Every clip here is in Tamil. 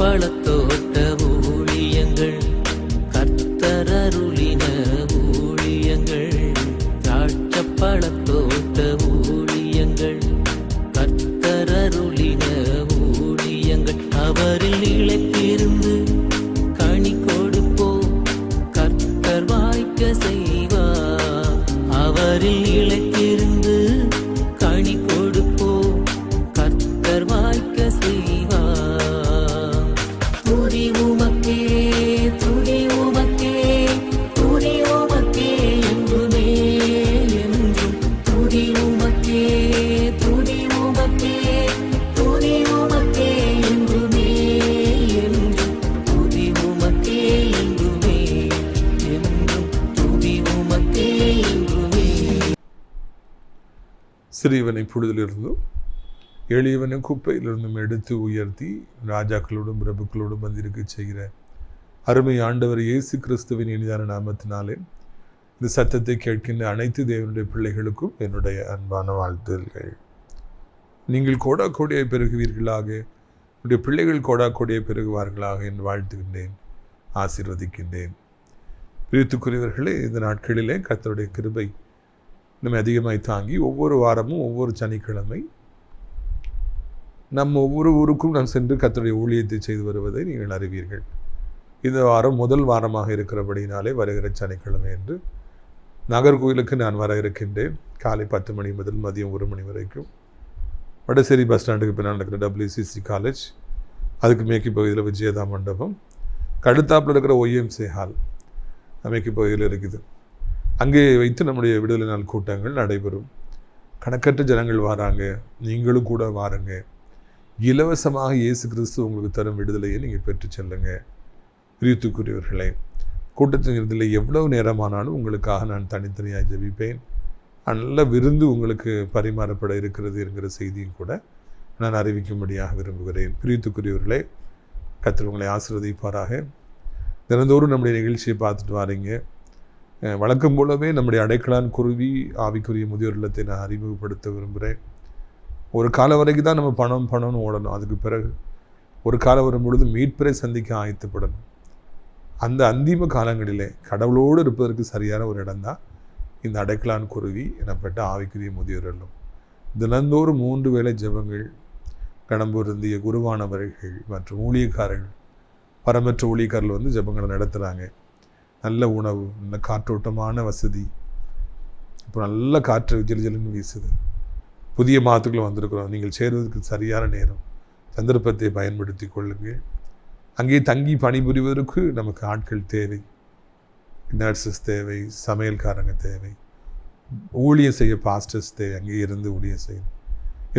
பழத்தோட்ட பொழுதிலிருந்தும் எளியவனை குப்பையிலிருந்தும் எடுத்து உயர்த்தி ராஜாக்களோடும் பிரபுக்களோடும் வந்திருக்க செய்கிற அருமை ஆண்டவர் இயேசு கிறிஸ்துவின் இனிதான நாமத்தினாலே இந்த சத்தத்தை கேட்கின்ற அனைத்து தேவனுடைய பிள்ளைகளுக்கும் என்னுடைய அன்பான வாழ்த்துதல்கள் நீங்கள் கோடா கோடியை பெருகுவீர்களாக உடைய பிள்ளைகள் கோடா கோடியை பெருகுவார்களாக என்று வாழ்த்துகின்றேன் ஆசீர்வதிக்கின்றேன். பிரித்துக்குரியவர்களே இந்த நாட்களிலே கத்தருடைய கிருபை நம்ம அதிகமாய் தாங்கி ஒவ்வொரு வாரமும் ஒவ்வொரு சனிக்கிழமை நம் ஒவ்வொரு ஊருக்கும் நாம் சென்று கத்தருடைய ஊழியத்தை செய்து வருவதை நீங்கள் அறிவீர்கள். இந்த வாரம் முதல் வாரமாக இருக்கிறபடினாலே வருகிற சனிக்கிழமை என்று நாகர்கோயிலுக்கு நான் வர இருக்கின்றேன். காலை பத்து மணி முதல் மதியம் ஒரு மணி வரைக்கும். வடசேரி பஸ் ஸ்டாண்டுக்கு பின்னால் நடக்கிற டபிள்யூசிசி காலேஜ் அதுக்கு மேற்கு பகுதியில் விஜயதா மண்டபம் கடுத்தாப்பில் இருக்கிற ஒய்எம்சி ஹால் மேற்கு பகுதியில் இருக்குது. அங்கே வைத்து நம்முடைய விடுதலை நாள் கூட்டங்கள் நடைபெறும். கணக்கற்ற ஜனங்கள் வராங்க. நீங்களும் கூட வாருங்க. இலவசமாக இயேசு கிறிஸ்து உங்களுக்கு தரும் விடுதலையை நீங்கள் பெற்று செல்லுங்க. பிரியத்துக்குரியவர்களே கூட்டத்தின் இறுதியில் எவ்வளவு நேரமானாலும் உங்களுக்காக நான் தனித்தனியாக ஜெபிப்பேன். நல்ல விருந்து உங்களுக்கு பரிமாறப்பட இருக்கிறது என்கிற செய்தியும் கூட நான் அறிவிக்கும்படியாக விரும்புகிறேன். பிரியத்துக்குரியவர்களே கத்திரவங்களை உங்களை தினந்தோறும் நம்முடைய நிகழ்ச்சியை பார்த்துட்டு வாரீங்க. வழக்கம் போலவே நம்முடைய அடைக்கலான் குருவி ஆவிக்குரிய முதியோர் இல்லத்தை நான் அறிமுகப்படுத்த விரும்புகிறேன். ஒரு காலம் வரைக்கும் தான் நம்ம பணம் பணம்னு ஓடணும். அதுக்கு பிறகு ஒரு காலம் வரும் பொழுது மீட்பரை சந்திக்க ஆயத்தப்படணும். அந்த அந்திம காலங்களிலே கடவுளோடு இருப்பதற்கு சரியான ஒரு இடம்தான் இந்த அடைக்கலான் குருவி எனப்பட்ட ஆவிக்குரிய முதியோர் இல்லம். தினந்தோறும் மூன்று வேளை ஜெபங்கள் கடம்பூர்ந்திய குருவானவர்கள் மற்றும் ஊழியக்காரர்கள் பரமற்ற ஊழியக்காரர்கள் வந்து ஜெபங்களை நடத்துகிறாங்க நல்ல உணவு நல்ல காற்றோட்டமான வசதி. இப்போ நல்ல காற்று ஜிலு ஜிலுன்னு வீசுது. புதிய மாதத்துக்குள்ள வந்திருக்கிறோம். நீங்கள் சேருவதற்கு சரியான நேரம். சந்தர்ப்பத்தை பயன்படுத்தி கொள்ளுங்கள். அங்கே தங்கி பணிபுரிவதற்கு நமக்கு ஆட்கள் தேவை. நர்சஸ் தேவை சமையல்காரங்க தேவை. ஊழியம் செய்ய பாஸ்டர்ஸ் தேவை. அங்கே இருந்து ஊழியம் செய்யும்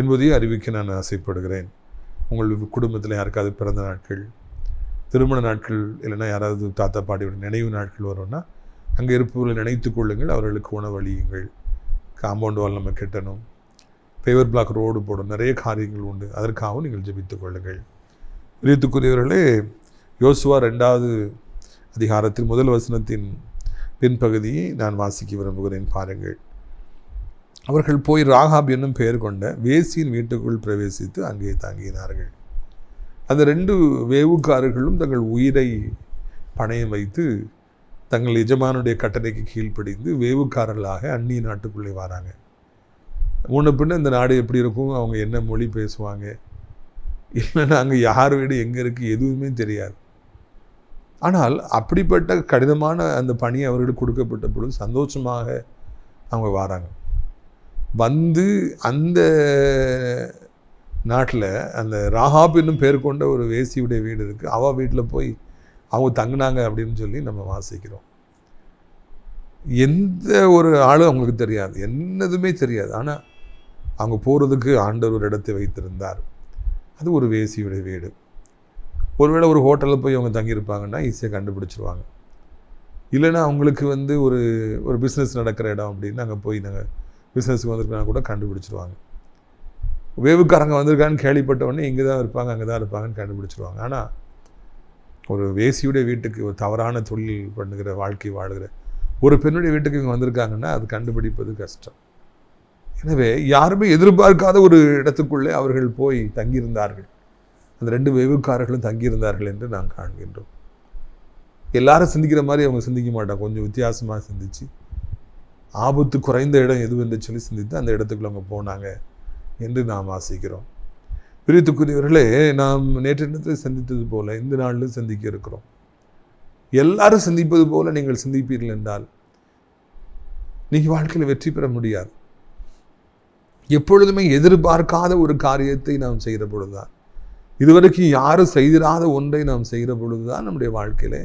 என்பதையும் அறிவிக்க நான் ஆசைப்படுகிறேன். உங்கள் குடும்பத்தில் யாருக்காவது பிறந்த நாட்கள் திருமண நாட்கள் இல்லைன்னா யாராவது தாத்தா பாட்டியோட நினைவு நாட்கள் வரும்னா அங்கே இருப்பவர்களை நினைத்து கொள்ளுங்கள். அவர்களுக்கு உணவழியுங்கள் காம்பவுண்ட் வால் நம்ம கட்டணும். பேவர் பிளாக் ரோடு போடணும். நிறைய காரியங்கள் உண்டு. அதற்காகவும் நீங்கள் ஜெபித்துக் கொள்ளுங்கள். பிரியத்துக்குரியவர்களே யோசுவா ரெண்டாவது அதிகாரத்தில் முதல் வசனத்தின் பின்பகுதியை நான் வாசிக்க விரும்புகிறேன். பாருங்கள். அவர்கள் போய் ராகாப் என்னும் பெயர் கொண்ட வேசியின் வீட்டுக்குள் பிரவேசித்து அங்கே தங்கினார்கள். அந்த ரெண்டு வேவுக்காரர்களும் தங்கள் உயிரை பணயம் வைத்து தங்கள் எஜமானுடைய கட்டளைக்கு கீழ்ப்படிந்து வேவுக்காரர்களாக அந்நிய நாட்டுக்குள்ளே வராங்க. முன்ன பின்ன இந்த நாடு எப்படி இருக்கும்? அவங்க என்ன மொழி பேசுவாங்க? இல்லைன்னா அங்கே யார் வீடு எங்கே இருக்குது எதுவுமே தெரியாது. ஆனால் அப்படிப்பட்ட கடினமான அந்த பணி அவர்களுக்கு கொடுக்கப்பட்ட பொழுது சந்தோஷமாக அவங்க வராங்க. வந்து அந்த நாட்டில் அந்த ராஹாப் என்னும் பேர் கொண்ட ஒரு வேசியுடைய வீடு இருக்குது அவள் வீட்டில் போய் அவங்க தங்கினாங்க அப்படின்னு சொல்லி நம்ம வாசிக்கிறோம். எந்த ஒரு ஆளும் அவங்களுக்கு தெரியாது. என்னதுமே தெரியாது. ஆனால் அவங்க போகிறதுக்கு ஆண்டவர் ஒரு இடத்தை வைத்திருந்தார். அது ஒரு வேசியுடைய வீடு. ஒருவேளை ஒரு ஹோட்டலில் போய் அவங்க தங்கியிருப்பாங்கன்னா ஈஸியாக கண்டுபிடிச்சிருவாங்க. இல்லைன்னா அவங்களுக்கு வந்து ஒரு ஒரு பிஸ்னஸ் நடக்கிற இடம் அப்படின்னு அங்கே போய் நாங்கள் பிஸ்னஸ்க்கு வந்திருக்கா கூட கண்டுபிடிச்சிருவாங்க. வேவுக்காரங்க வந்திருக்கான்னு கேள்விப்பட்ட உடனே இங்கே தான் இருப்பாங்க அங்கே தான் இருப்பாங்கன்னு கண்டுபிடிச்சிருவாங்க. ஆனால் ஒரு வேசியுடைய வீட்டுக்கு ஒரு தவறான தொழில் பண்ணுகிற வாழ்க்கை வாழுகிற ஒரு பெண்ணுடைய வீட்டுக்கு இவங்க வந்திருக்காங்கன்னா அது கண்டுபிடிப்பது கஷ்டம். எனவே யாருமே எதிர்பார்க்காத ஒரு இடத்துக்குள்ளே அவர்கள் போய் தங்கியிருந்தார்கள். அந்த ரெண்டு வேவுக்காரர்களும் தங்கியிருந்தார்கள் என்று நாம் காண்கின்றோம். எல்லாரும் சிந்திக்கிற மாதிரி அவங்க சிந்திக்க மாட்டாங்க. கொஞ்சம் வித்தியாசமாக சிந்திச்சு ஆபத்து குறைந்த இடம் எது என்று சொல்லி சிந்தித்து அந்த இடத்துக்குள்ள அவங்க போனாங்க. என்று நாம் ஆசிக்கிறோம். பிரித்துக்குரியவர்களே நாம் நேற்று நேரத்தில் சந்தித்தது போல இந்த நாளிலும் சந்திக்க இருக்கிறோம். எல்லாரும் சிந்திப்பது போல நீங்கள் சிந்திப்பீர்கள் என்றால் நீங்கள் வாழ்க்கையில் வெற்றி பெற முடியாது. எப்பொழுதுமே எதிர்பார்க்காத ஒரு காரியத்தை நாம் செய்கிற பொழுதுதான். இதுவரைக்கும் யாரும் செய்திராத ஒன்றை நாம் செய்கிற பொழுதுதான் நம்முடைய வாழ்க்கையில்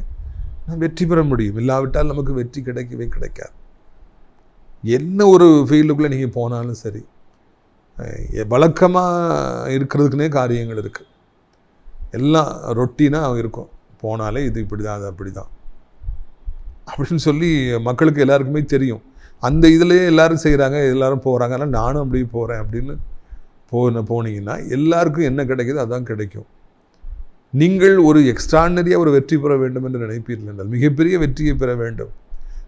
நாம் வெற்றி பெற முடியும். இல்லாவிட்டால் நமக்கு வெற்றி கிடைக்கவே கிடைக்காது. என்ன ஒரு ஃபீல்டுக்குள்ளே நீங்கள் போனாலும் சரி வழக்கமாக இருக்கிறதுக்குனே காரியங்கள் இருக்குது எல்லாம் ரொட்டினாக இருக்கும். போனாலே இது இப்படி தான் அது அப்படி தான் அப்படின்னு சொல்லி மக்களுக்கு எல்லாருக்குமே தெரியும். அந்த இதுலேயே எல்லாரும் செய்கிறாங்க எல்லோரும் போகிறாங்க ஆனால் நானும் அப்படியே போகிறேன் அப்படின்னு போன போனீங்கன்னா எல்லாருக்கும் என்ன கிடைக்குதோ அதான் கிடைக்கும். நீங்கள் ஒரு எக்ஸ்ட்ரானரியாக ஒரு வெற்றி பெற வேண்டும் என்று நினைப்பீர்கள் என்றால் மிகப்பெரிய வெற்றியை பெற வேண்டும்.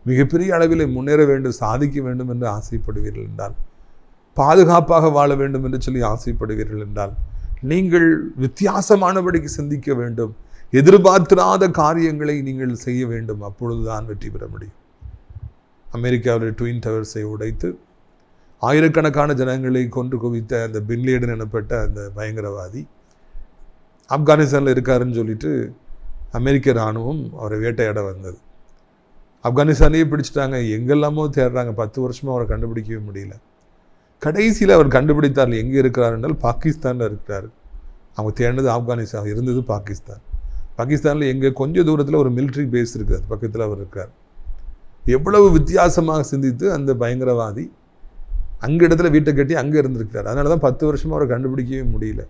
மிகப்பெரிய அளவில் முன்னேற வேண்டும் சாதிக்க வேண்டும் என்று ஆசைப்படுவீர்கள் என்றால் பாதுகாப்பாக வாழ வேண்டும் என்று சொல்லி ஆசைப்படுகிறீர்கள் என்றால் நீங்கள் வித்தியாசமானபடிக்கு சிந்திக்க வேண்டும். எதிர்பார்த்திராத காரியங்களை நீங்கள் செய்ய வேண்டும். அப்பொழுதுதான் வெற்றி பெற முடியும். அமெரிக்காவில் ட்வின் டவர்ஸை உடைத்து ஆயிரக்கணக்கான ஜனங்களை கொன்று குவித்த அந்த பின்லேடன் எனப்பட்ட அந்த பயங்கரவாதி ஆப்கானிஸ்தானில் இருக்காருன்னு சொல்லிட்டு அமெரிக்க இராணுவம் அவரை வேட்டையாட வந்தது. ஆப்கானிஸ்தானையே பிடிச்சிட்டாங்க. எங்கெல்லாமோ தேடுறாங்க. பத்து வருஷமாக அவரை கண்டுபிடிக்கவே முடியல. கடைசியில் அவர் கண்டுபிடித்தார் எங்கே இருக்கிறார் என்றால் பாகிஸ்தானில் இருக்கிறார். அவங்க தேடினது ஆப்கானிஸ்தான் இருந்தது பாகிஸ்தான். பாகிஸ்தானில் எங்கே கொஞ்சம் தூரத்தில் ஒரு மிலிட்ரி பேஸ் இருக்குது அது பக்கத்தில் அவர் இருக்கார். எவ்வளவு வித்தியாசமாக சிந்தித்து அந்த பயங்கரவாதி அங்கே இடத்துல வீட்டை கட்டி அங்கே இருந்திருக்கிறார். அதனால தான் பத்து வருஷமாக அவரை கண்டுபிடிக்கவே முடியல.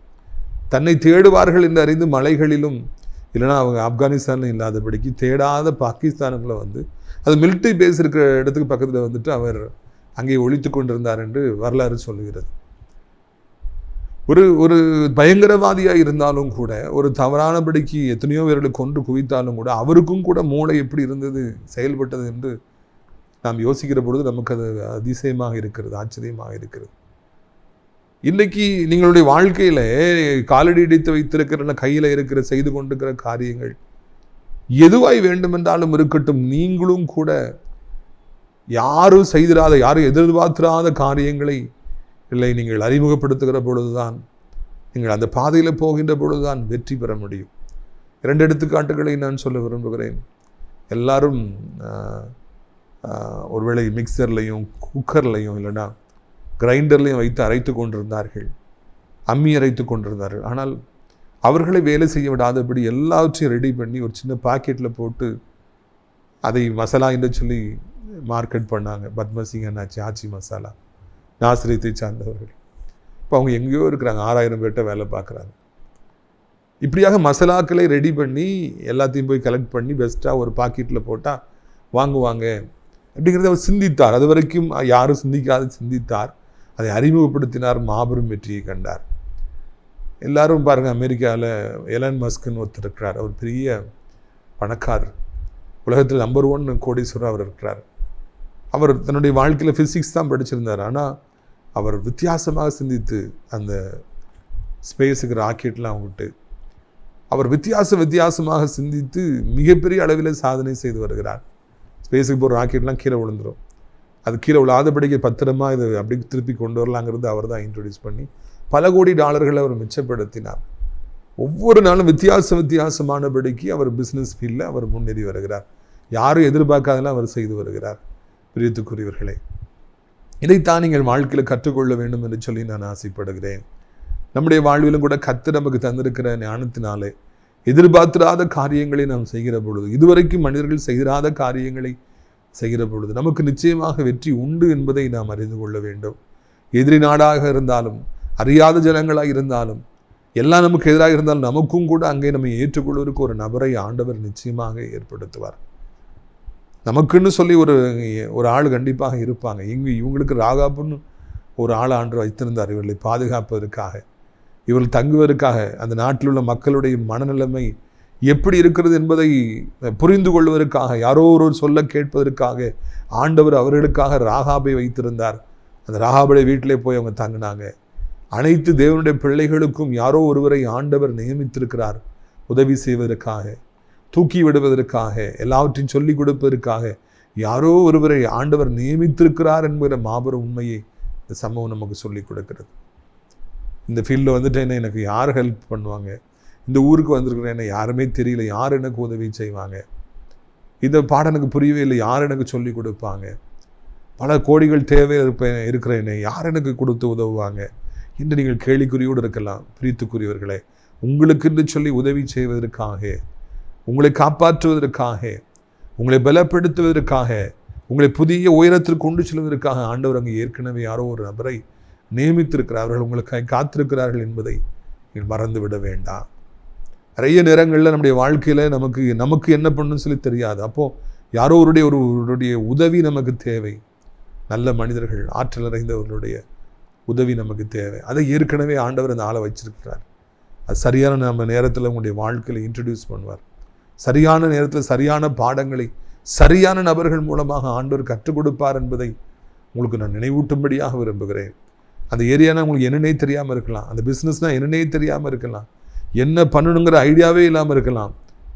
தன்னை தேடுவார்கள் என்று அறிந்து மலைகளிலும் இல்லைனா அவங்க ஆப்கானிஸ்தானில் இல்லாதபடிக்கு தேடாத பாகிஸ்தானுக்குள்ளே வந்து அது மிலிட்ரி பேஸ் இருக்கிற இடத்துக்கு பக்கத்தில் வந்துட்டு அவர் அங்கே ஒழித்து கொண்டிருந்தார் என்று வரலாறு சொல்லுகிறது. ஒரு ஒரு பயங்கரவாதியாக இருந்தாலும் கூட ஒரு தவறானபடிக்கு எத்தனையோ பேர்களை கொன்று குவித்தாலும் கூட அவருக்கும் கூட மூளை எப்படி இருந்தது செயல்பட்டது என்று நாம் யோசிக்கிற பொழுது நமக்கு அது அதிசயமாக இருக்கிறது ஆச்சரியமாக இருக்கிறது. இன்னைக்கு நீங்களுடைய வாழ்க்கையில் காலடி இடித்து வைத்திருக்கிற கையில் இருக்கிற செய்து கொண்டிருக்கிற காரியங்கள் எதுவாய் வேண்டுமென்றாலும் இருக்கட்டும் நீங்களும் கூட யாரும் செய்திராத யாரும் எதிர்பார்த்திராத காரியங்களை இல்லை நீங்கள் அறிமுகப்படுத்துகிற பொழுதுதான் நீங்கள் அந்த பாதையில் போகின்ற பொழுதுதான் வெற்றி பெற முடியும். இரண்டு எடுத்துக்காட்டுகளை நான் சொல்ல விரும்புகிறேன். எல்லாரும் ஒருவேளை மிக்சர்லையும் குக்கர்லையும் இல்லைன்னா கிரைண்டர்லையும் வைத்து அரைத்து கொண்டிருந்தார்கள். அம்மி அரைத்து கொண்டிருந்தார்கள். ஆனால் அவர்களை வேலை செய்ய விடாதபடி எல்லாவற்றையும் ரெடி பண்ணி ஒரு சின்ன பாக்கெட்டில் போட்டு அதை மசாலா என்று சொல்லி மார்க்கெட் பண்ணாங்க. பத்மசிங் அண்ணாச்சி ஆச்சி மசாலா. நாசிரியத்தை சார்ந்தவர்கள். இப்போ அவங்க எங்கேயோ இருக்கிறாங்க. ஆறாயிரம் பேர்கிட்ட வேலை பார்க்குறாங்க. இப்படியாக மசாலாக்களை ரெடி பண்ணி எல்லாத்தையும் போய் கலெக்ட் பண்ணி பெஸ்ட்டாக ஒரு பாக்கெட்டில் போட்டால் வாங்குவாங்க. அப்படிங்கிறத அவர் சிந்தித்தார். அது வரைக்கும் யாரும் சிந்திக்காது சிந்தித்தார். அதை அறிமுகப்படுத்தினார். மாபெரும் வெற்றியை கண்டார். எல்லாரும் பாருங்கள் அமெரிக்காவில் எலன் மஸ்குன்னு ஒருத்தர் இருக்கிறார். அவர் பெரிய பணக்காரர். உலகத்தில் நம்பர் ஒன் கோடீஸ்வரர் அவர் இருக்கிறார். அவர் தன்னுடைய வாழ்க்கையில் ஃபிசிக்ஸ் தான் படிச்சிருந்தார். ஆனால் அவர் வித்தியாசமாக சிந்தித்து அந்த ஸ்பேஸுக்கு ராக்கெட்லாம் விட்டு அவர் வித்தியாச வித்தியாசமாக சிந்தித்து மிகப்பெரிய அளவில் சாதனை செய்து வருகிறார். ஸ்பேஸுக்கு போகிற ராக்கெட்லாம் கீழே விழுந்துடும் அது கீழே விழாதபடிக்கு பத்திரமா இது அப்படி திருப்பி கொண்டு வரலாங்கிறது அவர் தான் இன்ட்ரடியூஸ் பண்ணி பல கோடி டாலர்களை அவர் மிச்சப்படுத்தினார். ஒவ்வொரு நாளும் வித்தியாச வித்தியாசமானபடிக்கு அவர் பிஸ்னஸ் ஃபீல்டில் அவர் முன்னேறி வருகிறார். யாரும் எதிர்பார்க்காதெல்லாம் அவர் செய்து வருகிறார். பிரியத்துக்குரியவர்களே இதைத்தான் நீங்கள் வாழ்க்கையில் கற்றுக்கொள்ள வேண்டும் என்று சொல்லி நான் ஆசைப்படுகிறேன். நம்முடைய வாழ்விலும் கூட கத்து நமக்கு தந்திருக்கிற ஞானத்தினாலே எதிர்பார்த்திராத காரியங்களை நாம் செய்கிற பொழுது இதுவரைக்கும் மனிதர்கள் செய்திராத காரியங்களை செய்கிற பொழுது நமக்கு நிச்சயமாக வெற்றி உண்டு என்பதை நாம் அறிந்து கொள்ள வேண்டும். எதிரி நாடாக இருந்தாலும் அறியாத ஜனங்களாக இருந்தாலும் எல்லாம் நமக்கு எதிராக இருந்தாலும் நமக்கும் கூட அங்கே நம்ம ஏற்றுக்கொள்வதற்கு ஒரு நபரை ஆண்டவர் நிச்சயமாக ஏற்படுத்துவார். நமக்குன்னு சொல்லி ஒரு ஒரு ஆள் கண்டிப்பாக இருப்பாங்க. இங்கு இவங்களுக்கு ராகாப்புன்னு ஒரு ஆள் ஆண்டு வைத்திருந்தார். இவர்களை பாதுகாப்பதற்காக இவர்கள் தங்குவதற்காக அந்த நாட்டில் உள்ள மக்களுடைய மனநிலைமை எப்படி இருக்கிறது என்பதை புரிந்து கொள்வதற்காக யாரோ ஒருவர் சொல்ல கேட்பதற்காக ஆண்டவர் அவர்களுக்காக ராகாபை வைத்திருந்தார். அந்த ராகாபுடைய வீட்டிலே போய் அவங்க தங்கினாங்க. அனைத்து தேவனுடைய பிள்ளைகளுக்கும் யாரோ ஒருவரை ஆண்டவர் நியமித்திருக்கிறார் உதவி செய்வதற்காக. தூக்கி விடுவதற்காக எல்லாவற்றையும் சொல்லிக் கொடுப்பதற்காக யாரோ ஒருவரை ஆண்டவர் நியமித்திருக்கிறார் என்கிற மாபெரும் உண்மையை இந்த சம்பவம் நமக்கு சொல்லிக் கொடுக்கிறது. இந்த ஃபீல்டில் வந்துட்டேன்னா எனக்கு யார் ஹெல்ப் பண்ணுவாங்க? இந்த ஊருக்கு வந்திருக்கிறேன் என்ன யாருமே தெரியல யார் எனக்கு உதவி செய்வாங்க? இந்த பாடம் எனக்கு புரியவே இல்லை யார் எனக்கு சொல்லிக் கொடுப்பாங்க? பல கோடிகள் தேவை இருப்பேன் இருக்கிறேனே யார் எனக்கு கொடுத்து உதவுவாங்க? என்று நீங்கள் கேள்விக்குறியோடு இருக்கலாம் பிரித்துக்குரியவர்களே. உங்களுக்குன்னு சொல்லி உதவி செய்வதற்காக உங்களை காப்பாற்றுவதற்காக உங்களை பலப்படுத்துவதற்காக உங்களை புதிய உயரத்திற்கு கொண்டு செல்வதற்காக ஆண்டவர் அங்கே ஏற்கனவே யாரோ ஒரு நபரை நியமித்திருக்கிறார். அவர்கள் உங்களுக்காக காத்திருக்கிறார்கள் என்பதை நீங்கள் மறந்து விட வேண்டாம். நிறைய நேரங்களில் நம்முடைய வாழ்க்கையில் நமக்கு நமக்கு என்ன பண்ணணும்னு சொல்லி தெரியாது. அப்போது யாரோ ஒருடைய ஒருவருடைய உதவி நமக்கு தேவை. நல்ல மனிதர்கள் ஆற்றல் நிறைந்தவர்களுடைய உதவி நமக்கு தேவை. அதை ஏற்கனவே ஆண்டவர் அந்த ஆளை வச்சிருக்கிறார். அது சரியான நம்ம நேரத்தில் உங்களுடைய வாழ்க்கையில் இன்ட்ரடியூஸ் பண்ணுவார். சரியான நேரத்தில் சரியான பாடங்களை சரியான நபர்கள் மூலமாக ஆண்டோர் கற்றுக் கொடுப்பார் என்பதை உங்களுக்கு நான் நினைவூட்டும்படியாக விரும்புகிறேன். அந்த ஏரியானா உங்களுக்கு என்னன்னே தெரியாமல் இருக்கலாம். அந்த பிஸ்னஸ்னால் என்னன்னே தெரியாமல் இருக்கலாம். என்ன பண்ணணுங்கிற ஐடியாவே இல்லாமல் இருக்கலாம்.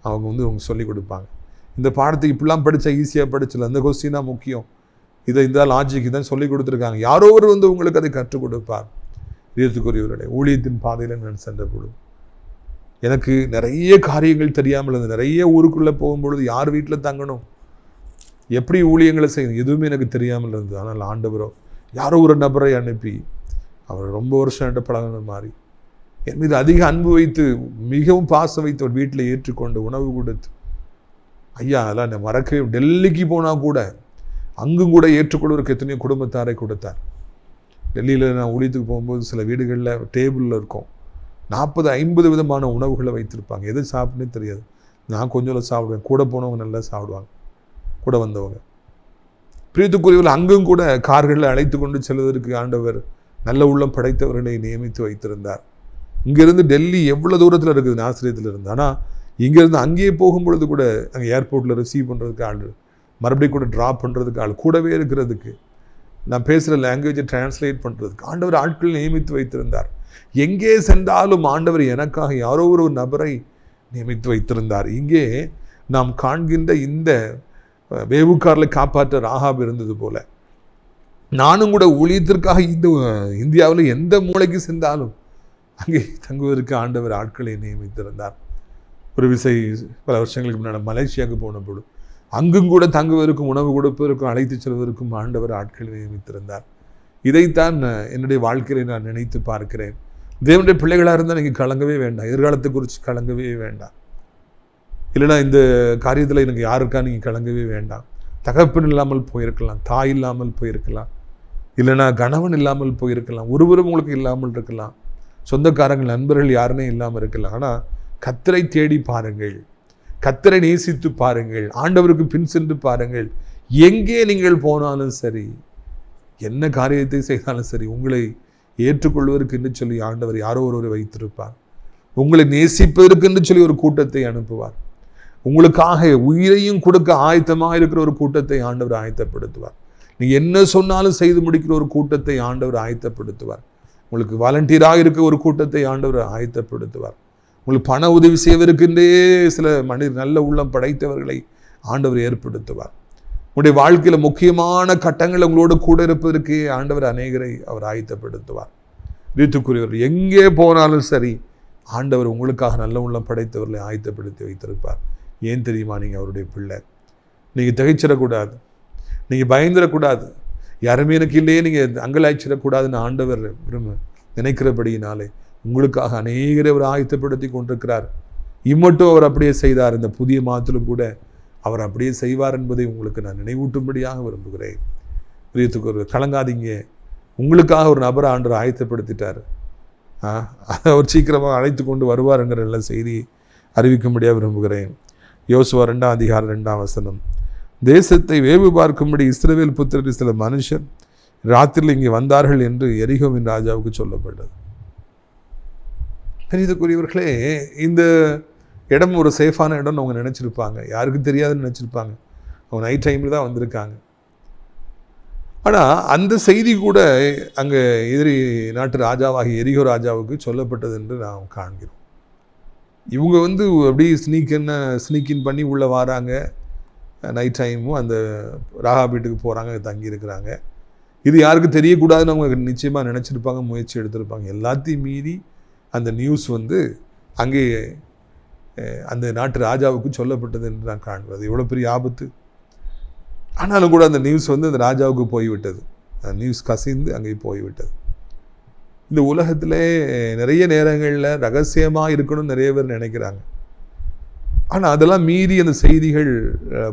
அவங்க வந்து உங்களுக்கு சொல்லிக் கொடுப்பாங்க. இந்த பாடத்தை இப்படிலாம் படித்தா ஈஸியாக படிச்சல அந்த கொஸ்டின் தான் முக்கியம். இதை இந்த லாஜிக் தான் சொல்லி கொடுத்துருக்காங்க. யாரோ ஒரு வந்து உங்களுக்கு அதை கற்றுக் கொடுப்பார். வீரத்துக்குரியவர்களே ஊழியத்தின் பாதையில் நான் சென்ற பொழுது எனக்கு நிறைய காரியங்கள் தெரியாமல் இருந்தது. நிறைய ஊருக்குள்ளே போகும்பொழுது யார் வீட்டில் தங்கணும்? எப்படி ஊழியங்களை செய்யணும்? எதுவுமே எனக்கு தெரியாமல் இருந்தது. ஆனால் ஆண்டவரோ யாரோ ஒரு நபரை அனுப்பி அவர் ரொம்ப வருஷம் என்கிட்ட பழகின மாதிரி என் மீது அதிக அன்பு வைத்து மிகவும் பாசம் வைத்து ஒரு வீட்டில் ஏற்றுக்கொண்டு உணவு கொடுத்து ஐயா அதெல்லாம் நான் மறக்கவே டெல்லிக்கு போனால் கூட அங்கும் கூட ஏற்றுக்கொள்வதற்கு எத்தனையோ குடும்பத்தாரை கொடுத்தார். டெல்லியில் நான் ஊழியத்துக்கு போகும்போது சில வீடுகளில் டேபிளில் இருக்கும். நாற்பது ஐம்பது விதமான உணவுகளை வைத்திருப்பாங்க. எது சாப்பிட்னே தெரியாது. நான் கொஞ்சம் சாப்பிடுவேன். கூட போனவங்க நல்லா சாப்பிடுவாங்க. கூட வந்தவங்க. பிரியத்துக்குரியவர்கள் அங்கும் கூட கார்களில் அழைத்து கொண்டு செல்வதற்கு ஆண்டவர் நல்ல உள்ளம் படைத்தவர்களை நியமித்து வைத்திருந்தார். இங்கேருந்து டெல்லி எவ்வளோ தூரத்தில் இருக்குது? ஆசிரியத்தில் இருந்து. ஆனால் இங்கேருந்து அங்கேயே போகும்பொழுது கூட அங்கே ஏர்போர்ட்டில் ரிசீவ் பண்ணுறதுக்கு ஆள் மறுபடியும் கூட ட்ராப் பண்ணுறதுக்கு ஆள் கூடவே இருக்கிறதுக்கு நான் பேசுகிற லாங்குவேஜை டிரான்ஸ்லேட் பண்ணுறதுக்கு ஆண்டவர் ஆட்கள் நியமித்து வைத்திருந்தார். எங்கே சென்றாலும் ஆண்டவர் எனக்காக யாரோ ஒரு நபரை நியமித்து வைத்திருந்தார். இங்கே நாம் காண்கின்ற இந்த வேவுக்காரில் காப்பாற்ற ராகாப் இருந்தது போல. நானும் கூட ஊழியத்திற்காக இந்த இந்தியாவில் எந்த மூளைக்கு சென்றாலும் அங்கே தங்குவதற்கு ஆண்டவர் ஆட்களை நியமித்திருந்தார். ஒரு விசை பல வருஷங்களுக்கு முன்னால் மலேசியாவுக்கு போனப்படும் அங்கும் கூட தங்குவதற்கும் உணவு கொடுப்பதற்கும் அழைத்து செல்வதற்கும் ஆண்டவர் ஆட்களை நியமித்திருந்தார். இதைத்தான் என்னுடைய வாழ்க்கையை நான் நினைத்து பார்க்கிறேன். தேவனுடைய பிள்ளைகளாக இருந்தால் நீங்கள் கலங்கவே வேண்டாம். எதிர்காலத்தை குறித்து கலங்கவே வேண்டாம். இல்லைனா இந்த காரியத்தில் எனக்கு யாருக்கா நீங்கள் கலங்கவே வேண்டாம். தகப்பன் இல்லாமல் போயிருக்கலாம் தாய் இல்லாமல் போயிருக்கலாம். இல்லைனா கணவன் இல்லாமல் போயிருக்கலாம். ஒருவரும் உங்களுக்கு இல்லாமல் இருக்கலாம். சொந்தக்காரங்கள் நண்பர்கள் யாருமே இல்லாமல் இருக்கலாம். ஆனால் கத்தரை தேடி பாருங்கள். கத்தரை நேசித்து பாருங்கள். ஆண்டவருக்கு பின் சென்று பாருங்கள். எங்கே நீங்கள் போனாலும் சரி என்ன காரியத்தை செய்தாலும் சரி உங்களை ஏற்றுக்கொள்வதற்கு என்று சொல்லி ஆண்டவர் யாரோ ஒருவரை வைத்திருப்பார். உங்களை நேசிப்பதற்கு என்று சொல்லி ஒரு கூட்டத்தை அனுப்புவார். உங்களுக்காக உயிரையும் கொடுக்க ஆயத்தமாக இருக்கிற ஒரு கூட்டத்தை ஆண்டவர் ஆயத்தப்படுத்துவார். நீ என்ன சொன்னாலும் செய்து முடிக்கிற ஒரு கூட்டத்தை ஆண்டவர் ஆயத்தப்படுத்துவார். உங்களுக்கு வாலண்டியராக இருக்க ஒரு கூட்டத்தை ஆண்டவர் ஆயத்தப்படுத்துவார். உங்களுக்கு பண உதவி செய்வதற்கென்றே சில மனிதர் நல்ல உள்ளம் படைத்தவர்களை ஆண்டவர் ஏற்படுத்துவார். உங்களுடைய வாழ்க்கையில் முக்கியமான கட்டங்கள் உங்களோடு கூட இருப்பதற்கு ஆண்டவர் அநேகரை அவர் ஆயத்தப்படுத்துவார். வீட்டுக்குரியவர் எங்கே போனாலும் சரி ஆண்டவர் உங்களுக்காக நல்ல உள்ளம் படைத்தவர்களை ஆயத்தப்படுத்தி வைத்திருப்பார். ஏன் தெரியுமா? நீங்கள் அவருடைய பிள்ளை. நீங்கள் திகைச்சிடக்கூடாது. நீங்கள் பயந்துடக்கூடாது. யாருமே எனக்கு இல்லையே நீங்கள் அங்கலாய்ச்சிடக்கூடாதுன்னு ஆண்டவர் விரும்ப நினைக்கிறபடியினாலே உங்களுக்காக அநேகரை அவர் ஆயத்தப்படுத்தி கொண்டிருக்கிறார். இம்மட்டும் அவர் அப்படியே செய்தார். இந்த புதிய மாதத்திலும் கூட அவர் அப்படியே செய்வார் என்பதை உங்களுக்கு நான் நினைவூட்டும்படியாக விரும்புகிறேன். பிரியத்துக்கு ஒரு கலங்காதீங்க. உங்களுக்காக ஒரு நபரை ஆண்டு ஆயத்தப்படுத்திட்டார். அவர் சீக்கிரமாக அழைத்து கொண்டு வருவாருங்கிற நல்ல செய்தி அறிவிக்கும்படியாக விரும்புகிறேன். யோசுவா ரெண்டாம் அதிகாரம் ரெண்டாம் வசனம். தேசத்தை வேவு பார்க்கும்படி இஸ்ரவேல் புத்திரர் சில மனுஷர் ராத்திரியில் இங்கே வந்தார்கள் என்று எரிகோவின் ராஜாவுக்கு சொல்லப்பட்டது. பெரியதுக்குரியவர்களே இந்த இடம் ஒரு சேஃபான இடம்னு அவங்க நினச்சிருப்பாங்க. யாருக்கும் தெரியாதுன்னு நினச்சிருப்பாங்க. அவங்க நைட் டைமில் தான் வந்திருக்காங்க. ஆனால் அந்த செய்தி கூட அங்கே எதிரி நாட்டு ராஜாவாகிய எரிகோ ராஜாவுக்கு சொல்லப்பட்டது என்று நாம் காண்கிறோம். இவங்க வந்து அப்படியே ஸ்னீக்கன்னு ஸ்னீக்கின் பண்ணி உள்ளே வராங்க. நைட் டைமும் அந்த ராகா வீட்டுக்கு போகிறாங்க தங்கியிருக்கிறாங்க இது யாருக்கும் தெரியக்கூடாதுன்னு அவங்க நிச்சயமாக நினச்சிருப்பாங்க முயற்சி எடுத்திருப்பாங்க. எல்லாத்தையும் மீறி அந்த நியூஸ் வந்து அங்கே அந்த நாட்டு ராஜாவுக்கு சொல்லப்பட்டது என்று நான் காண்பது எவ்வளோ பெரிய ஆபத்து. ஆனாலும் கூட அந்த நியூஸ் வந்து அந்த ராஜாவுக்கு போய்விட்டது. அந்த நியூஸ் கசிந்து அங்கே போய்விட்டது. இந்த உலகத்தில் நிறைய நேரங்களில் ரகசியமாக இருக்கணும்னு நிறைய பேர் நினைக்கிறாங்க. ஆனால் அதெல்லாம் மீறி அந்த செய்திகள்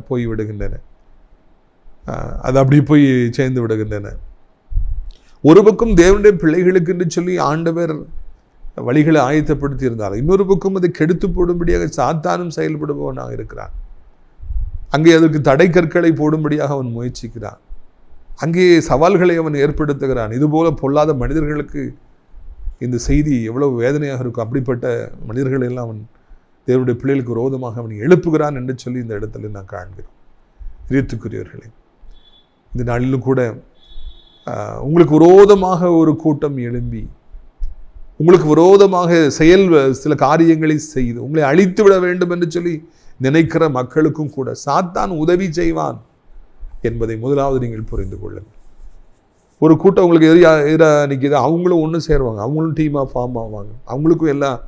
போய் விடுகின்றன. அது அப்படி போய் சேர்ந்து விடுகின்றன. ஒரு பக்கம் தேவனுடைய பிள்ளைகளுக்கு என்று சொல்லி ஆண்டவர் வழிகளை ஆயத்தப்படுத்தி இருந்தார் இன்னொரு பக்கம் அதை கெடுத்து போடும்படியாக சாத்தானும் செயல்படுபவனாக இருக்கிறான். அங்கே அதற்கு தடை கற்களை போடும்படியாக அவன் முயற்சிக்கிறான். அங்கே சவால்களை அவன் ஏற்படுத்துகிறான். இதுபோல பொல்லாத மனிதர்களுக்கு இந்த செய்தி எவ்வளவு வேதனையாக இருக்கும். அப்படிப்பட்ட மனிதர்களை எல்லாம் அவன் தேவனுடைய பிள்ளைகளுக்கு விரோதமாக அவன் எழுப்புகிறான் என்று சொல்லி இந்த இடத்துல நான் காண்கிறோம் ஈர்த்துக்குரியவர்களே இந்த நாளிலும் கூட உங்களுக்கு விரோதமாக ஒரு கூட்டம் எழும்பி உங்களுக்கு விரோதமாக செயல் சில காரியங்களை செய்து உங்களை அழித்து விட வேண்டும் என்று சொல்லி நினைக்கிற மக்களுக்கும் கூட சாத்தான் உதவி செய்வான் என்பதை முதலாவது நீங்கள் புரிந்து கொள்ளுங்கள். ஒரு கூட்டம் உங்களுக்கு எதிரா எதிராக நிற்கிது அவங்களும் ஒன்று சேருவாங்க அவங்களும் டீமாக ஃபார்ம் ஆவாங்க அவங்களுக்கும் எல்லாம்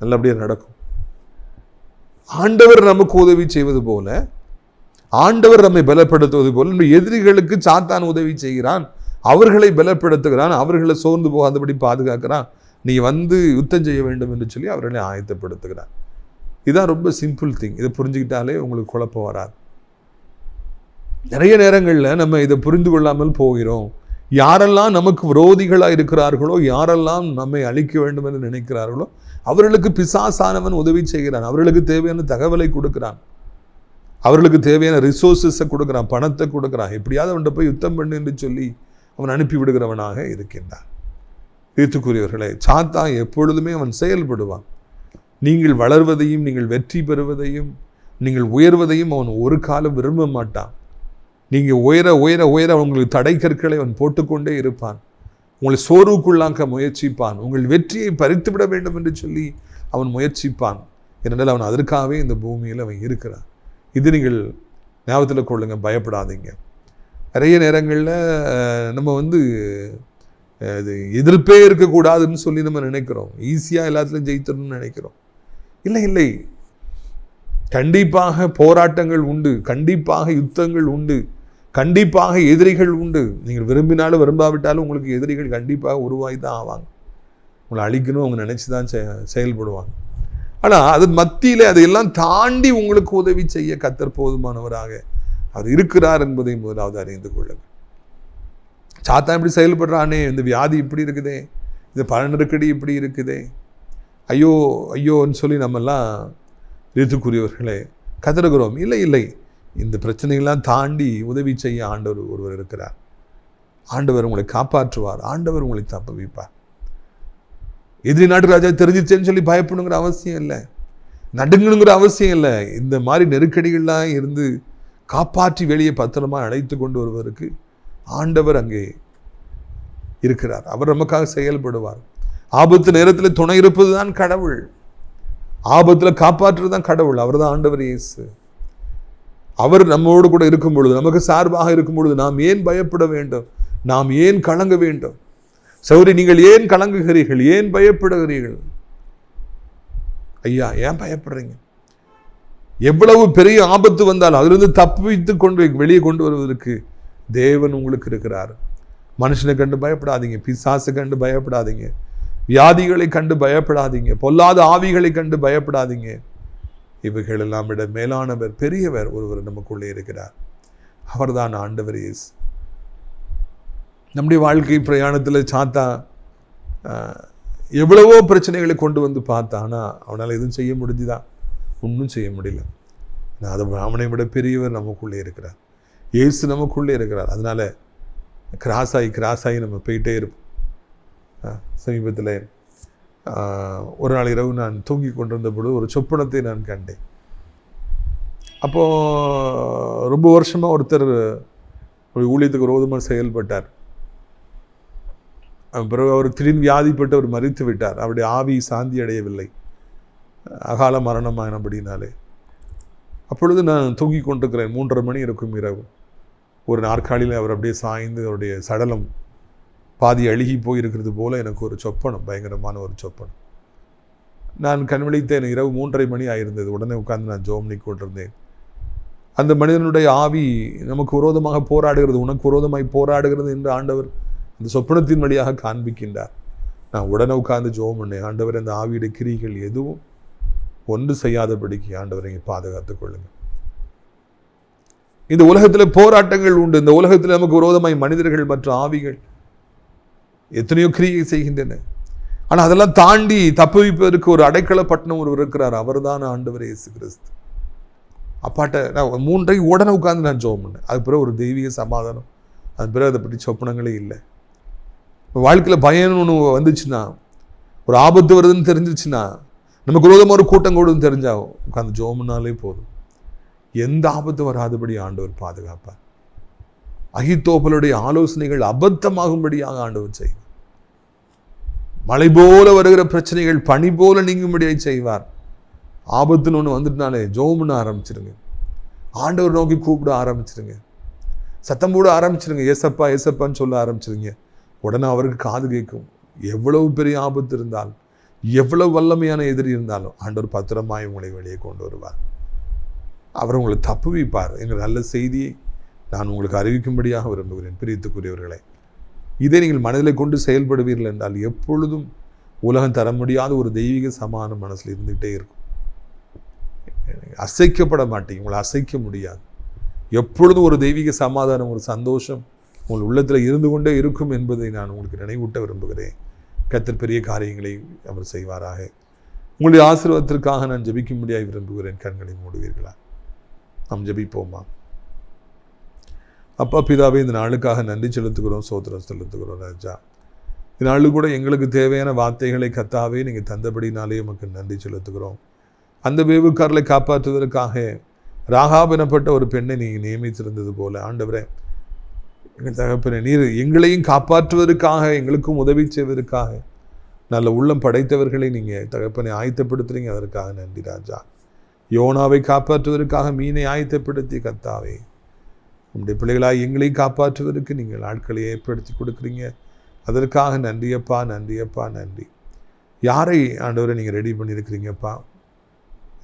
நல்லபடியாக நடக்கும். ஆண்டவர் நமக்கு உதவி செய்வது போல ஆண்டவர் நம்மை பலப்படுத்துவது போல நம்ம எதிரிகளுக்கு சாத்தான் உதவி செய்கிறான் அவர்களை பலப்படுத்துகிறான் அவர்களை சோர்ந்து போகாதபடி பாதுகாக்கிறான் நீ வந்து யுத்தம் செய்ய வேண்டும் என்று சொல்லி அவர்களை ஆயத்தப்படுத்துகிறார். இதுதான் ரொம்ப சிம்பிள் திங் இதை புரிஞ்சுக்கிட்டாலே உங்களுக்கு குழப்பம் வராது. நிறைய நேரங்களில் நம்ம இதை புரிந்து கொள்ளாமல் போகிறோம். யாரெல்லாம் நமக்கு விரோதிகளாக இருக்கிறார்களோ யாரெல்லாம் நம்மை அழிக்க வேண்டும் என்று நினைக்கிறார்களோ அவர்களுக்கு பிசாசானவன் உதவி செய்கிறான். அவர்களுக்கு தேவையான தகவலை கொடுக்கிறான். அவர்களுக்கு தேவையான ரிசோர்ஸஸை கொடுக்குறான். பணத்தை கொடுக்குறான். எப்படியாவது அவன்கிட்ட போய் யுத்தம் பண்ணு என்று சொல்லி அவன் அனுப்பி விடுகிறவனாக இருக்கின்றான். ஈர்த்துக்குரியவர்களே சாத்தா எப்பொழுதுமே அவன் செயல்படுவான். நீங்கள் வளர்வதையும் நீங்கள் வெற்றி பெறுவதையும் நீங்கள் உயர்வதையும் அவன் ஒரு காலம் விரும்ப மாட்டான். நீங்கள் உயர உயர உயர உங்களுக்கு தடை கற்களை அவன் போட்டுக்கொண்டே இருப்பான். உங்களை சோர்வுக்குள்ளாக்க முயற்சிப்பான். உங்கள் வெற்றியை பறித்து விட வேண்டும் என்று சொல்லி அவன் முயற்சிப்பான். ஏனென்றால் அவன் அதற்காகவே இந்த பூமியில் அவன் இருக்கிறான். இது நீங்கள் ஞாபகத்தில் கொள்ளுங்கள் பயப்படாதீங்க. நிறைய நேரங்களில் நம்ம வந்து இது எதிர்ப்பே இருக்கக்கூடாதுன்னு சொல்லி நம்ம நினைக்கிறோம். ஈஸியாக எல்லாத்துலையும் ஜெயித்தணும்னு நினைக்கிறோம். இல்லை இல்லை. கண்டிப்பாக போராட்டங்கள் உண்டு. கண்டிப்பாக யுத்தங்கள் உண்டு. கண்டிப்பாக எதிரிகள் உண்டு. நீங்கள் விரும்பினாலும் விரும்பாவிட்டாலும் உங்களுக்கு எதிரிகள் கண்டிப்பாக உருவாகி தான் ஆவாங்க. உங்களை அழிக்கணும் அவங்க நினச்சி தான் செ- செயல்படுவாங்க. ஆனால் அது மத்தியில் அதையெல்லாம் தாண்டி உங்களுக்கு உதவி செய்ய கத்தர் போதுமானவராக அவர் இருக்கிறார் என்பதை முதலாவது அறிந்து கொள்ளுங்கள். சாத்தான் இப்படி செயல்படுறானே இந்த வியாதி இப்படி இருக்குதே இந்த பண நெருக்கடி இப்படி இருக்குதே. ஐயோ ஐயோன்னு சொல்லி நம்மெல்லாம் ரித்துக்குரியவர்களே கதறுகிறோம். இல்லை இல்லை. இந்த பிரச்சனைகள்லாம் தாண்டி உதவி செய்ய ஆண்டவர் ஒருவர் இருக்கிறார். ஆண்டவர் உங்களை காப்பாற்றுவார். ஆண்டவர் உங்களை தப்புவிப்பார். எதிரி நாட்டு ராஜா தெரிஞ்சிச்சேன்னு சொல்லி பயப்படணுங்கிற அவசியம் இல்லை. நடுங்கணுங்கிற அவசியம் இல்லை. இந்த மாதிரி நெருக்கடிகள்லாம் இருந்து காப்பாற்றி வெளியே பத்திரமா அழைத்து கொண்டு வருவதற்கு ஆண்டவர் அங்கே இருக்கிறார். அவர் நமக்காக செயல்படுவார். ஆபத்து நேரத்தில் துணை இருப்பது தான் கடவுள். ஆபத்தில் காப்பாற்றுறது தான் கடவுள். அவர் தான் ஆண்டவர் இயேசு. அவர் நம்மோடு கூட இருக்கும் பொழுது நமக்கு சார்பாக இருக்கும் பொழுது நாம் ஏன் பயப்பட வேண்டும்? நாம் ஏன் கலங்க வேண்டும்? சௌரி நீங்கள் ஏன் கலங்குகிறீர்கள்? ஏன் பயப்படுகிறீர்கள்? ஐயா ஏன் பயப்படுறீங்க? எவ்வளவு பெரிய ஆபத்து வந்தாலும் அதிலிருந்து தப்பித்து கொண்டு வெளியே கொண்டு வருவதற்கு தேவன் உங்களுக்கு இருக்கிறார். மனுஷனை கண்டு பயப்படாதீங்க பிசாசை கண்டு பயப்படாதீங்க. வியாதிகளை கண்டு பயப்படாதீங்க பொல்லாத ஆவிகளை கண்டு பயப்படாதீங்க. இவைகள் எல்லாம் விட மேலானவர் பெரியவர் ஒருவர் நமக்குள்ளே இருக்கிறார். அவர்தான் ஆண்டவர் இயேசு. நம்முடைய வாழ்க்கை பிரயாணத்தில் சாத்தா ஆஹ், எவ்வளவோ பிரச்சனைகளை கொண்டு வந்து பார்த்தான். ஆனால் அவனால் எதுவும் செய்ய முடிஞ்சுதா? ஒன்றும் செய்ய முடியல. நான் அதை அவனை விட பெரியவர் நமக்குள்ளே இருக்கிறார். இயேசு நமக்குள்ளே இருக்கிறார். அதனால் கிராஸ் ஆகி கிராஸ் ஆகி நம்ம போயிட்டே இருப்போம். சமீபத்தில் ஒரு நாள் இரவு நான் தூங்கி கொண்டிருந்த பொழுது ஒரு சொப்பனத்தை நான் கண்டேன். அப்போது ரொம்ப வருஷமாக ஒருத்தர் ஊழியத்துக்கு விரோதமாக செயல்பட்டார். பிறகு அவர் திடீர்னு வியாதிப்பட்டு அவர் மறித்து விட்டார். அவருடைய ஆவி சாந்தி அடையவில்லை. அகால மரணமானபடினாலே அப்பொழுது நான் தூங்கி கொண்டிருக்கிறேன். மூன்றரை மணி இருக்கும் இரவு. ஒரு நாற்காலியில் அவர் அப்படியே சாய்ந்து அவருடைய சடலம் பாதி அழுகி போயிருக்கிறது போல எனக்கு ஒரு சொப்பனம் பயங்கரமான ஒரு சொப்பனம். நான் கண் விழித்தேன் இரவு மூன்றரை மணி ஆயிருந்தது. உடனே உட்கார்ந்து நான் ஜோம் கொண்டிருந்தேன். அந்த மனிதனுடைய ஆவி நமக்கு விரோதமாக போராடுகிறது உனக்கு விரோதமாய் போராடுகிறது என்று ஆண்டவர் அந்த சொப்பனத்தின் வழியாக காண்பிக்கின்றார். நான் உடனே உட்கார்ந்து ஜோம் பண்ணேன். ஆண்டவர் அந்த ஆவியுடைய கிரிகள் எதுவும் ஒன்று செய்யாதபடிக்கு ஆண்டவரை பாதுகாத்துக் கொள்ளுங்கள். இந்த உலகத்தில் போராட்டங்கள் உண்டு. இந்த உலகத்தில் நமக்கு விரோதமாய் மனிதர்கள் மற்ற ஆவிகள் எத்தனையோ கிரியை செய்கின்றன. ஆனால் அதெல்லாம் தாண்டி தப்புவிப்பதற்கு ஒரு அடைக்கலப்பட்டினம் ஒரு இருக்கிறார். அவர் தான் ஆண்டவர் இயேசு கிறிஸ்து. அப்பாட்ட நான் மூன்றை உடனே உட்காந்து நான் ஜோம் பண்ணேன். அது பிறகு ஒரு தெய்வீக சமாதானம். அது பிறகு அதை பற்றி சொப்பனங்களே இல்லை. வாழ்க்கையில் பயம்னு ஒன்று வந்துச்சுன்னா ஒரு ஆபத்து வருதுன்னு தெரிஞ்சிச்சுன்னா நமக்கு விரோதமாக ஒரு கூட்டம் கூடுன்னு தெரிஞ்சாகும் உட்காந்து ஜோம்னாலே போதும். எந்த ஆபத்து வராதபடி ஆண்டவர் பாதுகாப்பார். அகித்தோப்பலுடைய ஆலோசனைகள் அபத்தமாகும்படியாக ஆண்டவர் செய்வார். மழை போல வருகிற பிரச்சனைகள் பனி போல நீங்கும்படியாக செய்வார். ஆபத்துன்னு ஒன்று வந்துட்டுனாலே ஜோம்னு ஆரம்பிச்சிருங்க. ஆண்டவர் நோக்கி கூப்பிட ஆரம்பிச்சிருங்க. சத்தம் போட ஆரம்பிச்சிருங்க. ஏசப்பா ஏசப்பான்னு சொல்ல ஆரம்பிச்சிருங்க. உடனே அவருக்கு காது கேட்கும். எவ்வளவு பெரிய ஆபத்து இருந்தாலும் எவ்வளவு வல்லமையான எதிரி இருந்தாலும் ஆண்டவர் பத்திரமாய் உங்களை வெளியே கொண்டு வருவார். அவர் உங்களை தப்புவிப்பார் எங்கள் நல்ல செய்தியை நான் உங்களுக்கு அறிவிக்கும்படியாக விரும்புகிறேன். பிரியத்துக்குரியவர்களை இதை நீங்கள் மனதில் கொண்டு செயல்படுவீர்கள் என்றால் எப்பொழுதும் உலகம் தர முடியாத ஒரு தெய்வீக சமானம் மனசில் இருந்துகிட்டே இருக்கும். அசைக்கப்பட மாட்டீங்க உங்களை அசைக்க முடியாது. எப்பொழுதும் ஒரு தெய்வீக சமாதானம் ஒரு சந்தோஷம் உங்கள் உள்ளத்தில் இருந்து கொண்டே இருக்கும் என்பதை நான் உங்களுக்கு நினைவூட்ட விரும்புகிறேன். கத்தர் பெரிய காரியங்களை அவர் செய்வாராக. உங்களுடைய ஆசீர்வாதத்திற்காக நான் ஜபிக்கும்படியாக விரும்புகிறேன். கண்களை மூடுவீர்களா? நாம் ஜபிப்போமா? அப்பா பிதாவே இந்த நாளுக்காக நன்றி செலுத்துகிறோம் சோத்திரம் செலுத்துகிறோம் ராஜா. இந்த நாளு கூட எங்களுக்கு தேவையான வார்த்தைகளை கத்தாவே நீங்கள் தந்தபடினாலே உமக்கு நன்றி செலுத்துகிறோம். அந்த வேவுக்காரலை காப்பாற்றுவதற்காக ராகாப் எனப்பட்ட ஒரு பெண்ணை நீங்கள் நியமித்திருந்தது போல. ஆண்டவரே எங்கள் தகப்பனை நீர் எங்களையும் காப்பாற்றுவதற்காக எங்களுக்கும் உதவி செய்வதற்காக நல்ல உள்ளம் படைத்தவர்களை நீங்கள் தகப்பனை ஆயத்தப்படுத்துறீங்க. அதற்காக நன்றி ராஜா. யோனாவை காப்பாற்றுவதற்காக மீனை ஆயத்தப்படுத்தி கத்தாவே உங்களுடைய பிள்ளைகளாக எங்களையும் காப்பாற்றுவதற்கு நீங்கள் ஆட்களை ஏற்படுத்தி கொடுக்குறீங்க. அதற்காக நன்றியப்பா நன்றியப்பா நன்றி. யாரை ஆண்டவரை நீங்கள் ரெடி பண்ணியிருக்கிறீங்கப்பா?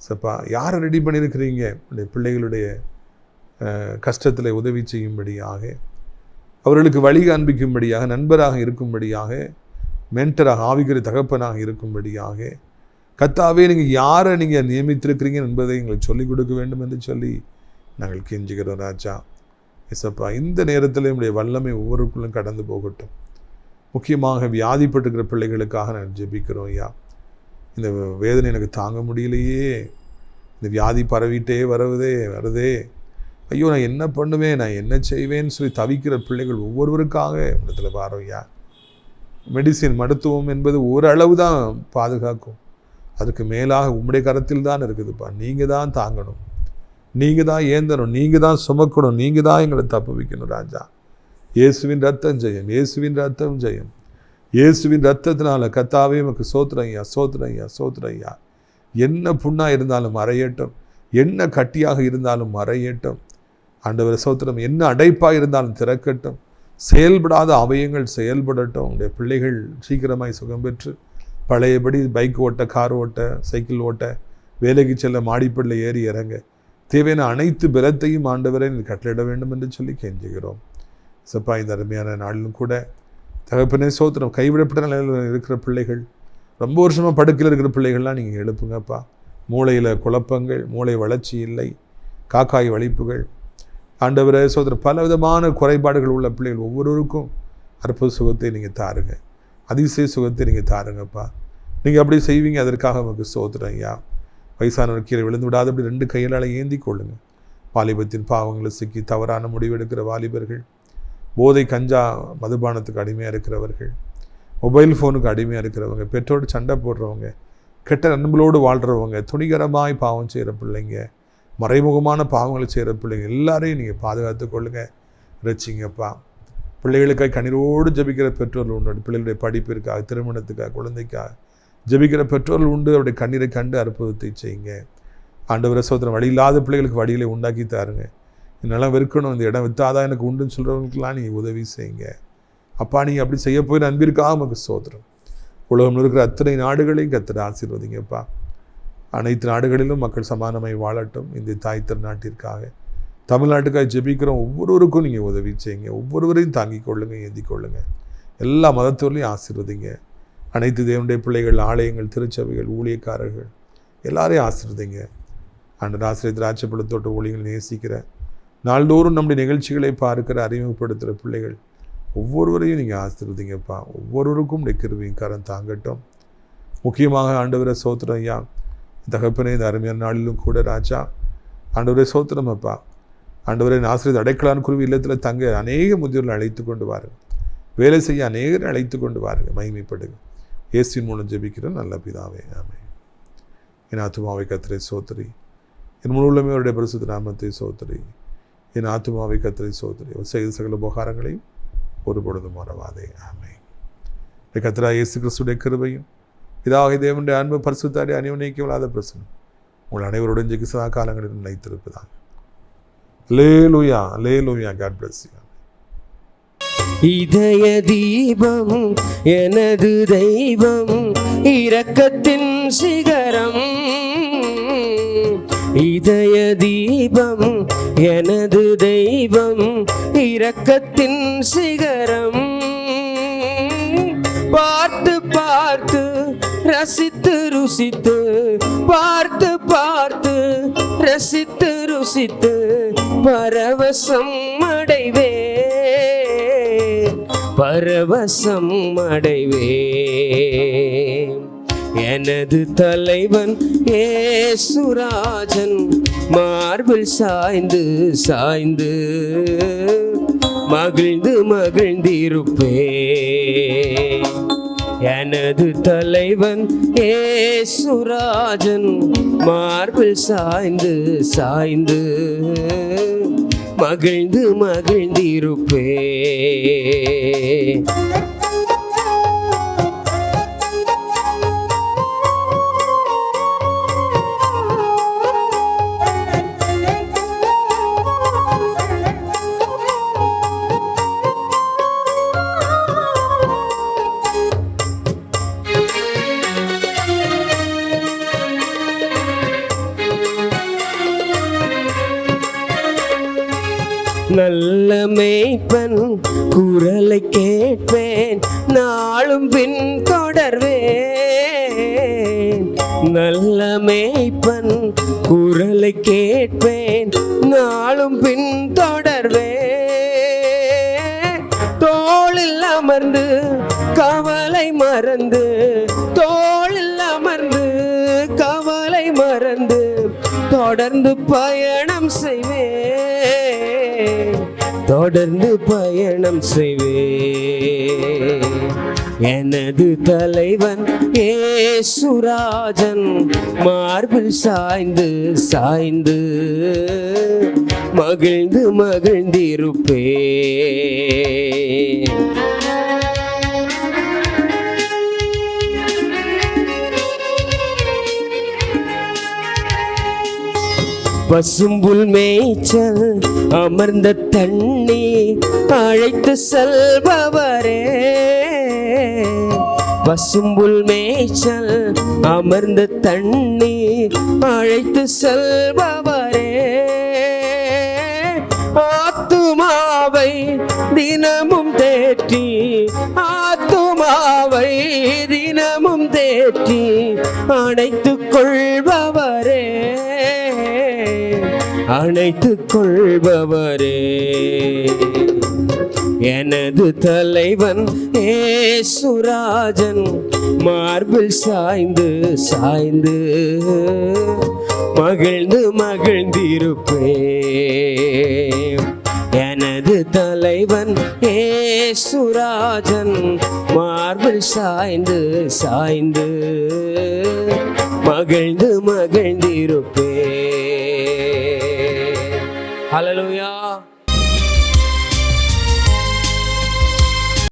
சப்பா யாரை ரெடி பண்ணியிருக்கிறீங்க? உங்களுடைய பிள்ளைகளுடைய கஷ்டத்தில் உதவி செய்யும்படியாக அவர்களுக்கு வழி காண்பிக்கும்படியாக நண்பராக இருக்கும்படியாக மென்டராக ஆவிகரி தகப்பனாக இருக்கும்படியாக கத்தாவே நீங்கள் யாரை நீங்கள் நியமித்திருக்கிறீங்க என்பதை எங்களுக்கு சொல்லிக் கொடுக்க வேண்டும் என்று சொல்லி நாங்கள் கெஞ்சுகிறோம் ராஜா. எஸ்அப்பா இந்த நேரத்தில் என்னுடைய வல்லமை ஒவ்வொருக்குள்ளும் கடந்து போகட்டும். முக்கியமாக வியாதிப்பட்டிருக்கிற பிள்ளைகளுக்காக நான் ஜெபிக்கிறோம் ஐயா. இந்த வேதனை எனக்கு தாங்க முடியலையே. இந்த வியாதி பரவிட்டே வருவதே வருதே. ஐயோ நான் என்ன பண்ணுவேன்? நான் என்ன செய்வேன்னு சொல்லி தவிக்கிற பிள்ளைகள் ஒவ்வொருவருக்காக இடத்துல பாரோம் ஐயா. மெடிசின் மருத்துவம் என்பது ஓரளவு தான் பாதுகாக்கும். அதுக்கு மேலாக உம்முடைய கரத்தில் தான் இருக்குதுப்பா. நீங்கள் தான் தாங்கணும். நீங்கள் தான் ஏந்தணும். நீங்கள் தான் சுமக்கணும். நீங்கள் தான் எங்களை தப்பு வைக்கணும் ராஜா. இயேசுவின் ரத்தம் ஜெயம். இயேசுவின் ரத்தம் ஜெயம். இயேசுவின் ரத்தத்தினால கத்தாவே நமக்கு சோத்திரம் ஐயா சோத்திரம் ஐயா சோத்திரம் ஐயா. என்ன புண்ணாக இருந்தாலும் மறையட்டும். என்ன கட்டியாக இருந்தாலும் மறையட்டும். ஆண்டவர் சோத்திரம். என்ன அடைப்பாக இருந்தாலும் திறக்கட்டும். செயல்படாத அவயங்கள் செயல்படட்டும். உங்களுடைய பிள்ளைகள் சீக்கிரமாய் சுகம் பெற்று பழையபடி பைக் ஓட்ட கார் ஓட்ட சைக்கிள் ஓட்ட வேலைக்கு செல்ல மாடிப்படில் ஏறி இறங்க. தேவையான அனைத்து பலத்தையும் ஆண்டவரை நீ கட்டளிட வேண்டும் என்று சொல்லி கெஞ்சுகிறோம். சப்பா இந்த அருமையான நாளிலும் கூட தகப்பனே சோத்திரம் கைவிடப்பட்ட நிலையில் இருக்கிற பிள்ளைகள் ரொம்ப வருஷமாக படுக்கையில் இருக்கிற பிள்ளைகள்லாம் நீங்கள் எழுப்புங்கப்பா. மூளையில் குழப்பங்கள் மூளை வளர்ச்சி இல்லை காக்காய் வலிப்புகள். ஆண்டவரை சோதர பல விதமான குறைபாடுகள் உள்ள பிள்ளைகள் ஒவ்வொருவருக்கும் அற்புத சுகத்தை நீங்கள் தாருங்கள் அதிசய சுகத்தை நீங்கள் தாருங்கப்பா. நீங்கள் அப்படி செய்வீங்க அதற்காக உங்களுக்கு சோதரம் ஐயா. வயசானவர் கீழே விழுந்து விடாத அப்படி ரெண்டு கையிலால் ஏந்தி கொள்ளுங்கள் வாலிபத்தின் பாவங்களை சிக்கி தவறான முடிவெடுக்கிற வாலிபர்கள் போதை கஞ்சா மதுபானத்துக்கு அடிமையாக இருக்கிறவர்கள் மொபைல் ஃபோனுக்கு அடிமையாக இருக்கிறவங்க பெற்றோடு சண்டை போடுறவங்க கெட்ட நண்பர்களோடு வாழ்கிறவங்க துணிகரமாய் பாவம் செய்கிற பிள்ளைங்க மறைமுகமான பாவங்களை செய்கிற பிள்ளைங்க எல்லாரையும் நீங்கள் பாதுகாத்து கொள்ளுங்கள் ரசிங்கப்பா. பிள்ளைகளுக்காக கண்ணீரோடு ஜபிக்கிற பெற்றோர்கள் உண்டு. பிள்ளைகளுடைய படிப்பிற்காக திருமணத்துக்காக குழந்தைக்காக ஜெபிக்கிற பெற்றோர்கள் உண்டு. அவருடைய கண்ணீரை கண்டு அற்புதத்தை செய்யுங்க. ஆண்டவர சோதனை வழி இல்லாத பிள்ளைகளுக்கு வழிகளை உண்டாக்கி தாருங்க. என்னெல்லாம் நிலம் வெறுக்கணும். இந்த இடம் வித்தாதான் எனக்கு உண்டுன்னு சொல்கிறவங்களுக்குலாம் நீங்கள் உதவி செய்யுங்க. அப்பா நீங்கள் அப்படி செய்ய போய் அன்பிற்காக நமக்கு சோதரம் உலகம் இருக்கிற அத்தனை நாடுகளையும் கத்திர ஆசீர்வதிங்கப்பா. அனைத்து நாடுகளிலும் மக்கள் சமானமாய் வாழட்டும். இந்த தாய் திருநாட்டிற்காக. தமிழ்நாட்டுக்காக ஜெபிக்கிறோம் ஒவ்வொருவருக்கும் நீங்கள் உதவி செய்யுங்க. ஒவ்வொருவரையும் தாங்கிக் கொள்ளுங்க ஏந்தி கொள்ளுங்கள் எல்லா மதத்தோர்லையும் ஆசிர்வதிங்க. அனைத்து தேவனுடைய பிள்ளைகள் ஆலயங்கள் திருச்சபைகள் ஊழியக்காரர்கள் எல்லாரையும் ஆசிர்வதிங்க. ஆண்டு ஆசிரியர் திராட்சைப்பழத்தோட்ட ஊழியர்கள் நேசிக்கிற நாள்தோறும் நம்முடைய நிகழ்ச்சிகளை பார்க்கிற அறிமுகப்படுத்துகிற பிள்ளைகள் ஒவ்வொருவரையும் நீங்கள் ஆசிர்வதிங்கப்பா. ஒவ்வொருவருக்கும் உடைய கிருபையும் கரம் தாங்கட்டும். முக்கியமாக ஆண்டவரை சோத்திரம் ஐயா. தகப்பனே இந்த அருமையான நாளிலும் கூட ராஜா. ஆண்டவரே சோத்திரம் அப்பா ஆண்டவரை ஆசிரியர் அடைக்கலான் குருவி இல்லத்தில் தங்க அநேக முதியோர்கள் அழைத்து கொண்டு வாருங்க. வேலை செய்ய அநேகர் அழைத்து கொண்டு வாருங்கள் மகிமைப்படுங்க. இயேசுவின் மூலம் ஜெபிக்கிற நல்ல பிதாவே ஆமே என் ஆத்மாவை கத்திரை சோத்திரி என் முழு அவருடைய பரிசுத்த நாமத்தை சோத்திரி என் ஆத்மாவை கத்திரை சோத்திரி அவர் செய்த சகல உபகாரங்களையும் ஒரு பொழுதும் மறவாதே ஆமே இந்த கத்திரா இயேசு கிறிஸ்துடைய கிருபையும் இதாக தேவனுடைய அன்பு பரிசுத்தாடி அநியோனிக்கவில்லாத பிரச்சனை உங்கள் அனைவருடன் ஜெகிசதா காலங்களில் காலங்களிலும் நிலைத்திருப்பதாக. லேலுயா லேலுயா காட் பிளஸ் யூ இதய தீபம் எனது தெய்வம் இரக்கத்தின் சிகரம். இதய தீபம் எனது தெய்வம் இரக்கத்தின் சிகரம். பார்த்து ரசித்து ருசித்து பார்த்து பார்த்து ரசித்து ருசித்து பரவசம் அடைவே பரவசம் அடைவே எனது தலைவன் ஏசுராஜன் மார்பில் சாய்ந்து சாய்ந்து மகிழ்ந்து மகிழ்ந்திருப்பே எனது தலைவன் ஏ சுராஜன் மார்பில் சாய்ந்து சாய்ந்து மகிழ்ந்து மகிழ்ந்திருப்பே. குரலை கேட்பேன் நாளும் பின் தொடர்வேன். நல்ல மேய்ப்பன் குரலை கேட்பேன் நாளும் பின் தொடர்வேன். தோளில் அமர்ந்து கவலை மறந்து தோளில் அமர்ந்து கவலை மறந்து தொடர்ந்து பயணம் செய்வேன். தொடர்ந்து பயணம் செய்வே எனது தலைவன் ஏசுராஜன் மார்பில் சாய்ந்து சாய்ந்து மகிழ்ந்து மகிழ்ந்திருப்பே பசும்புல் மேய்ச்சல் அமர்ந்த தண்ணி அழைத்து செல்பவரே. பசும்புல் மேய்ச்சல் அமர்ந்த தண்ணி அழைத்து செல்பவரே. ஆத்துமாவை தினமும் தேற்றி ஆத்துமாவை தினமும் தேற்றி அணைத்துக் கொள்பவரே. அணைத்துக் கொள்பவரே. எனது தலைவன் ஏசுராஜன் மார்பில் சாய்ந்து சாய்ந்து மகிழ்ந்து மகிழ்ந்திருப்பே எனது தலைவன் ஏசுராஜன் மார்பில் சாய்ந்து சாய்ந்து மகிழ்ந்து மகிழ்ந்திருப்பே Hallelujah.